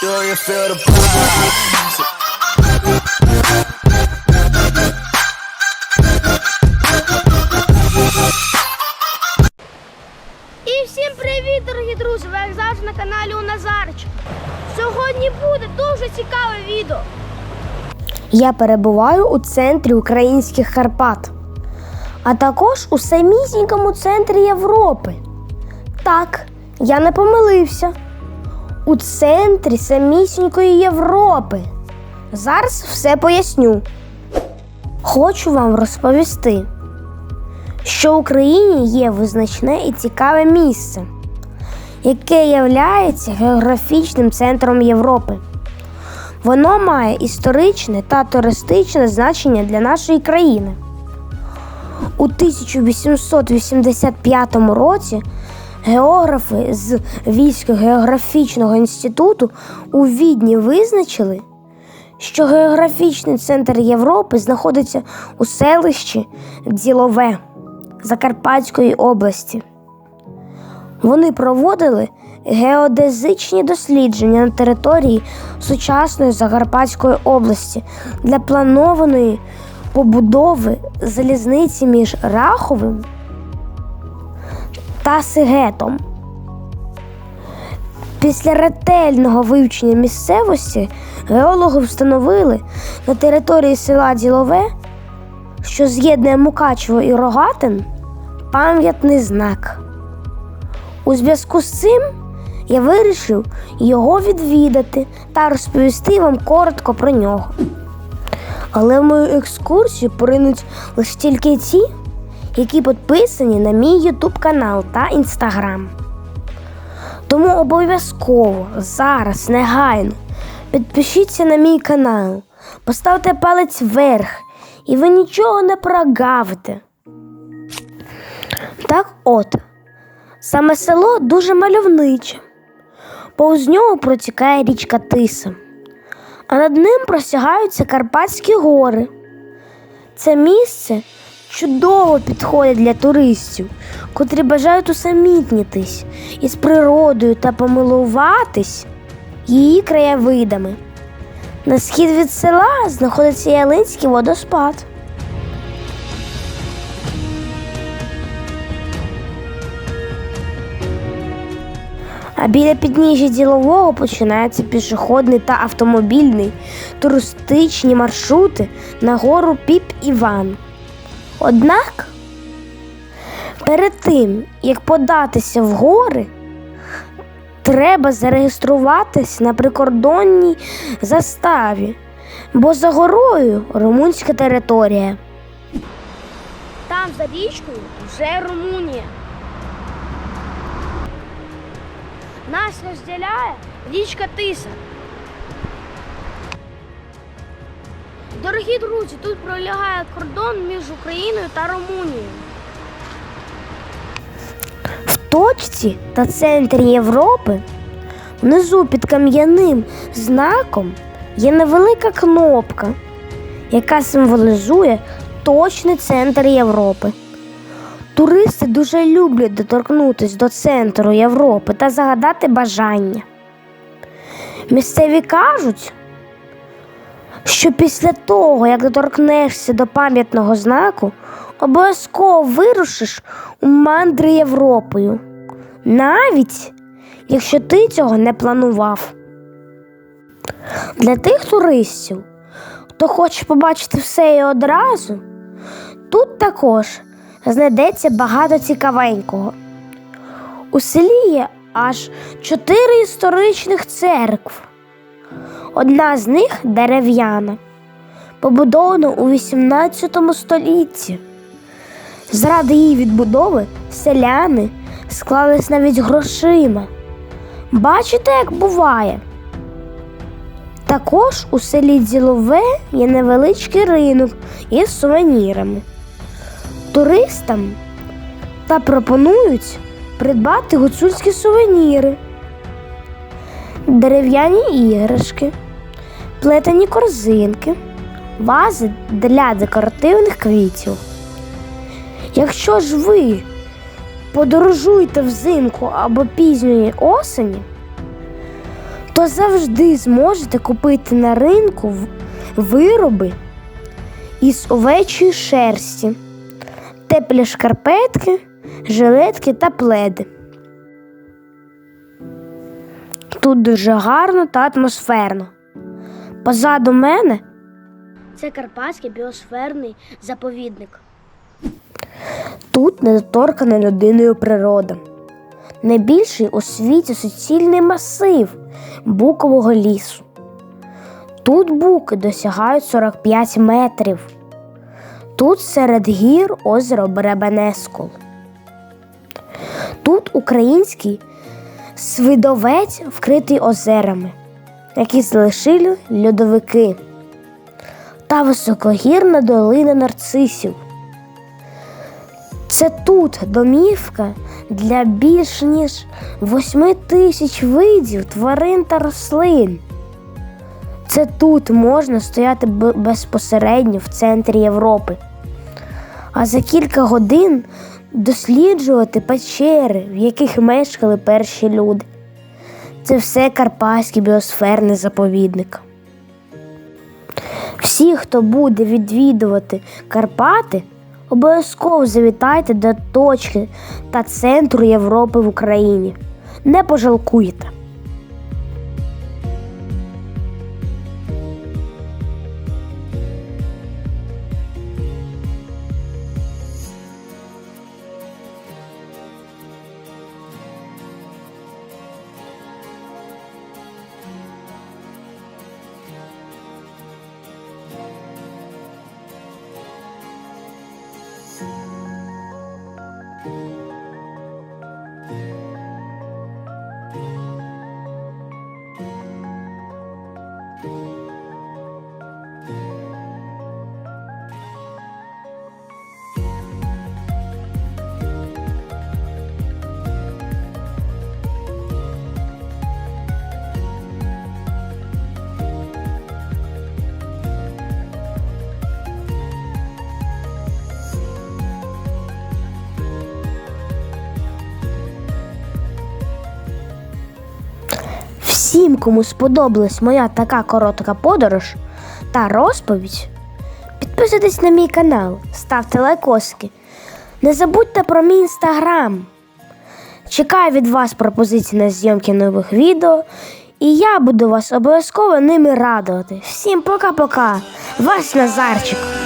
Do you feel the? І всім привіт, дорогі друзі! Ви як завжди на каналі у Назарич. Сьогодні буде дуже цікаве відео. Я перебуваю у центрі українських Карпат, а також у самісінькому центрі Європи. Так, я не помилився. У центрі самісінької Європи. Зараз все поясню. Хочу вам розповісти, що в Україні є визначне і цікаве місце, яке є географічним центром Європи. Воно має історичне та туристичне значення для нашої країни. У 1885 році географи з Військо-географічного інституту у Відні визначили, що географічний центр Європи знаходиться у селищі Ділове Закарпатської області. Вони проводили геодезичні дослідження на території сучасної Закарпатської області для планованої побудови залізниці між Раховим та Сигетом. Після ретельного вивчення місцевості геологи встановили на території села Ділове, що з'єднує Мукачево і Рогатин, пам'ятний знак. У зв'язку з цим я вирішив його відвідати та розповісти вам коротко про нього. Але в мою екскурсію поринуть лише тільки ті, які підписані на мій YouTube канал та Інстаграм. Тому обов'язково зараз негайно підпишіться на мій канал, поставте палець вверх, і ви нічого не прогавите. Так от, саме село дуже мальовниче. Повз нього протікає річка Тиса, а над ним простягаються Карпатські гори. Це місце чудово підходить для туристів, котрі бажають усамітнітись із природою та помилуватись її краєвидами. На схід від села знаходиться Ялинський водоспад. А біля підніжжя ділового починаються пішохідний та автомобільний туристичні маршрути на гору Піп Іван. Однак перед тим, як податися в гори, треба зареєструватись на прикордонній заставі, бо за горою румунська територія. Там за річкою вже Румунія. Нас розділяє річка Тиса. Дорогі друзі, тут пролягає кордон між Україною та Румунією. В точці та центрі Європи внизу під кам'яним знаком є невелика кнопка, яка символізує точний центр Європи. Туристи дуже люблять доторкнутися до центру Європи та загадати бажання. Місцеві кажуть, що після того, як доторкнешся до пам'ятного знаку, обов'язково вирушиш у мандри Європою, навіть якщо ти цього не планував. Для тих туристів, хто хоче побачити все і одразу, тут також знайдеться багато цікавенького. У селі є аж чотири історичних церкв. Одна з них дерев'яна, побудована у 18 столітті. Заради її відбудови селяни склались навіть грошима. Бачите, як буває? Також у селі Ділове є невеличкий ринок із сувенірами. Туристам та пропонують придбати гуцульські сувеніри, дерев'яні іграшки, плетені корзинки, вази для декоративних квітів. Якщо ж ви подорожуєте взимку або пізньої осені, то завжди зможете купити на ринку вироби із овечої шерсті, теплі шкарпетки, жилетки та пледи. Тут дуже гарно та атмосферно. Позаду мене це Карпатський біосферний заповідник. Тут недоторкана людиною природа. Найбільший у світі суцільний масив букового лісу. Тут буки досягають 45 метрів. Тут серед гір озеро Беребенескул. Тут український свидовець вкритий озерами, які залишили льодовики, та високогірна долина нарцисів. Це тут домівка для більш ніж 8 тисяч видів тварин та рослин. Це тут можна стояти безпосередньо в центрі Європи. А за кілька годин досліджувати печери, в яких мешкали перші люди. Це все Карпатський біосферний заповідник. Всі, хто буде відвідувати Карпати, обов'язково завітайте до точки та центру Європи в Україні. Не пожалкуєте. Всім, кому сподобалась моя така коротка подорож та розповідь, підписуйтесь на мій канал, ставте лайкоски. Не забудьте про мій інстаграм. Чекаю від вас пропозиції на зйомки нових відео, і я буду вас обов'язково ними радувати. Всім пока-пока! Ваш Назарчик!